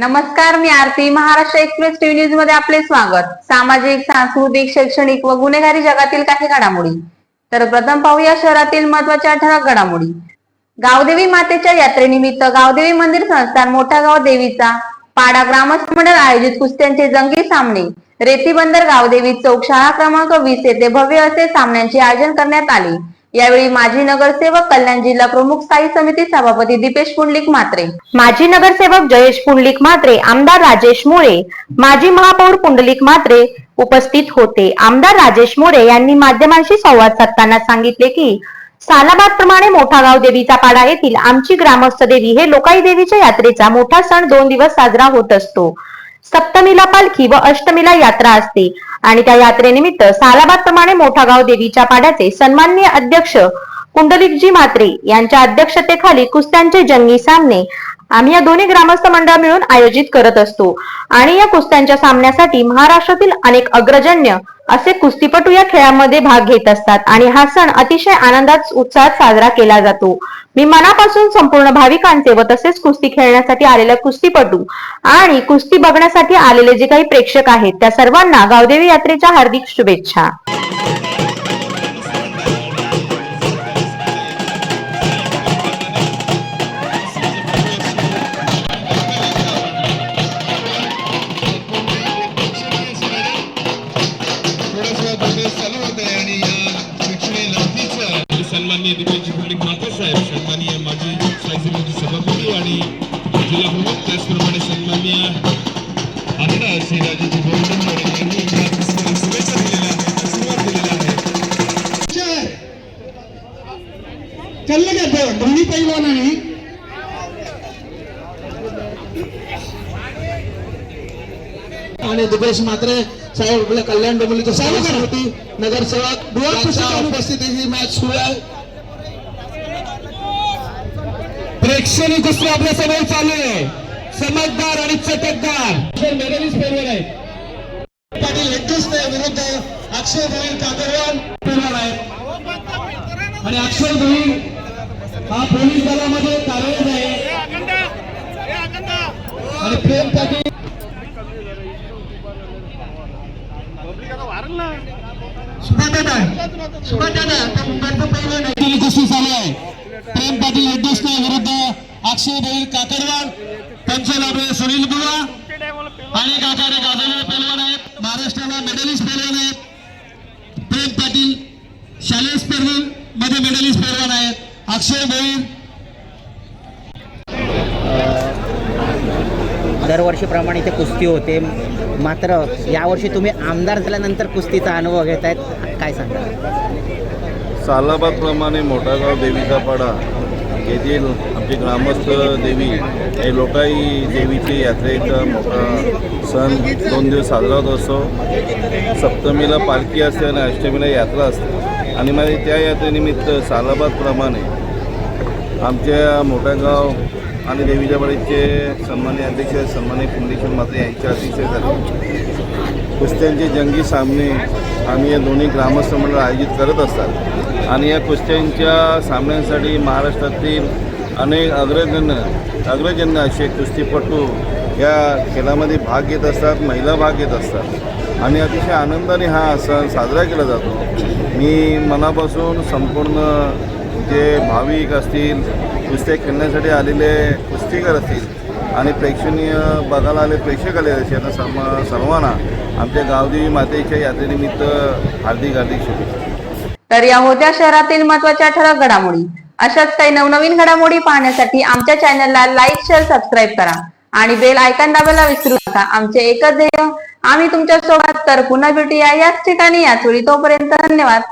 नमस्कार मी Aarti. Maharashtra express TV न्यूजमध्ये आपले स्वागत. सामाजिक सांस्कृतिक शैक्षणिक व गुन्हेगारी जगातील काही घडामोडी. तर प्रथम पाहूया शहरातील महत्त्वाच्या ठळक घडामोडी. गावदेवी मातेच्या यात्रेनिमित्त गावदेवी मंदिर संस्थान मोठा गाव देवीचा पाडा ग्रामस्थ मंडळ आयोजित कुस्त्यांचे जंगी सामने. रेती बंदर गावदेवी चौक शाळा क्रमांक वीस येथे भव्य असे सामन्यांचे आयोजन करण्यात आले. यावेळी माजी नगरसेवक कल्याण जिल्हा प्रमुख स्थायी समिती सभापती दीपेश पुंडलिक मात्रे माजी नगरसेवक जयेश पुंडलिक मात्रे आमदार राजेश मोरे माजी महापौर पुंडलिक मात्रे उपस्थित होते. आमदार राजेश मोरे यांनी माध्यमांशी संवाद साधताना सांगितले की सालाबाद प्रमाणे मोठा गाव देवीचा पाडा येथील आमची ग्रामस्थ देवी हे लोकाई देवीच्या यात्रेचा मोठा सण दोन दिवस साजरा होत असतो. सप्तमीला पालखी व अष्टमीला यात्रा असते. आणि त्या यात्रेनिमित्त सालाबाद प्रमाणे मोठा गाव देवीच्या पाड्याचे सन्माननीय अध्यक्ष कुंडलिकजी म्हात्रे यांच्या अध्यक्षतेखाली कुस्त्यांचे जंगी सामने आम्ही या दोन्ही ग्रामस्थ मंडळ मिळून आयोजित करत असतो. आणि या कुस्त्यांच्या सामन्यासाठी महाराष्ट्रातील अनेक अग्रजन्य असे कुस्तीपटू या खेळामध्ये भाग घेत असतात. आणि हा सण अतिशय आनंदात उत्साहात साजरा केला जातो. मी मनापासून संपूर्ण भाविकांचे व तसेच कुस्ती खेळण्यासाठी आलेल्या कुस्तीपटू आणि कुस्ती बघण्यासाठी आलेले जे काही प्रेक्षक आहेत त्या सर्वांना गावदेवी यात्रेच्या हार्दिक शुभेच्छा. दिपेशजी पुंडलिक माते साहेब सन्माननीय माजी स्थायी समिती सभापती आणि जिल्हा प्रमुख त्याचप्रमाणे सन्माननीय आमदार श्री राजेजी गोविंद यांनी शुभेच्छा दिलेल्या आहेत आशीर्वाद दिलेला आहे चाललं का तो दोन्ही पैलवानाने आणि? दिपेश मात्रे साहेब आपल्या कल्याण डोंबिवलीचे समिती नगरसेवक यांच्या उपस्थितीत ही मॅच सुरू आहे. प्रेक्षणीय कुस्ती आपल्यासमोर चालू आहे. समजदार आणि चटकदार. मेडलिस्ट पाटील विरुद्ध अक्षय भोईर आहे. आणि अक्षय भोईर हा पोलीस दलामध्ये कार्यरत आहे. आणि प्रेम पाटील सुभादादा सुभादादा आता मुंबईचा पहिला नाही. चालू आहे. प्रेम पाटील हेड्डूसने विरुद्ध अक्षय भोईर पंचलाभे सुनील बुवा आणि काकाडे गाजवलेले पैलवान आहेत. महाराष्ट्राला मेडलिस्ट पैलवान आहेत. प्रेम पाटील शालेय स्पर्धेमध्ये मेडलिस्ट पैलवान आहेत. अक्षय भोईर दरवर्षीप्रमाणे इथे कुस्ती होते. मात्र यावर्षी तुम्ही आमदार झाल्यानंतर कुस्तीचा अनुभव घेत आहेत काय सांगा सालाबादप्रमाणे मोठागाव देवीचा पाडा येथील आमची ग्रामस्थ देवी हे लोकाई देवीची यात्रेचा मोठा सण दोन दिवस साजरा होत असतो. सप्तमीला पालखी असते आणि अष्टमीला यात्रा असते. आणि मला त्या यात्रेनिमित्त सालाबादप्रमाणे आमच्या मोठ्यागाव आणि देवीच्या बळीचे सन्मान्य अध्यक्ष सन्मान्य पुंडेश्वर मात्रे यांच्या अध्यक्षतेखाली कुस्त्यांचे जंगी सामने आम्ही या दोन्ही ग्रामस्थ मंडळ आयोजित करत असतात. आणि या कुस्त्यांच्या सामन्यांसाठी महाराष्ट्रातील अनेक अग्रजन्य अग्रजन्य असे कुस्तीपटू या खेळामध्ये भाग घेत असतात महिला भाग घेत असतात. आणि अतिशय आनंदाने हा सण साजरा केला जातो. मी मनापासून संपूर्ण जे भाविक असतील कुस्त्या खेळण्यासाठी आलेले कुस्तीकर असतील आणि प्रेक्षणीय बघायला आले प्रेक्षक आले असे यांना सर्व सर्वांना आमच्या गावदेवी मातेच्या यात्रेनिमित्त हार्दिक हार्दिक शुभेच्छा. तर या होत्या शहरातील महत्त्वाच्या ठळक घडामोडी. अशाच काही नवनवीन घडामोडी पाहण्यासाठी आमच्या चॅनलला लाईक शेअर सबस्क्राईब करा आणि बेल आयकॉन दाबायला विसरू नका. आमचे एकच ध्येय आम्ही तुमच्यासोबत. तर पुन्हा भेटूया याच ठिकाणी याच वेळी. तोपर्यंत धन्यवाद.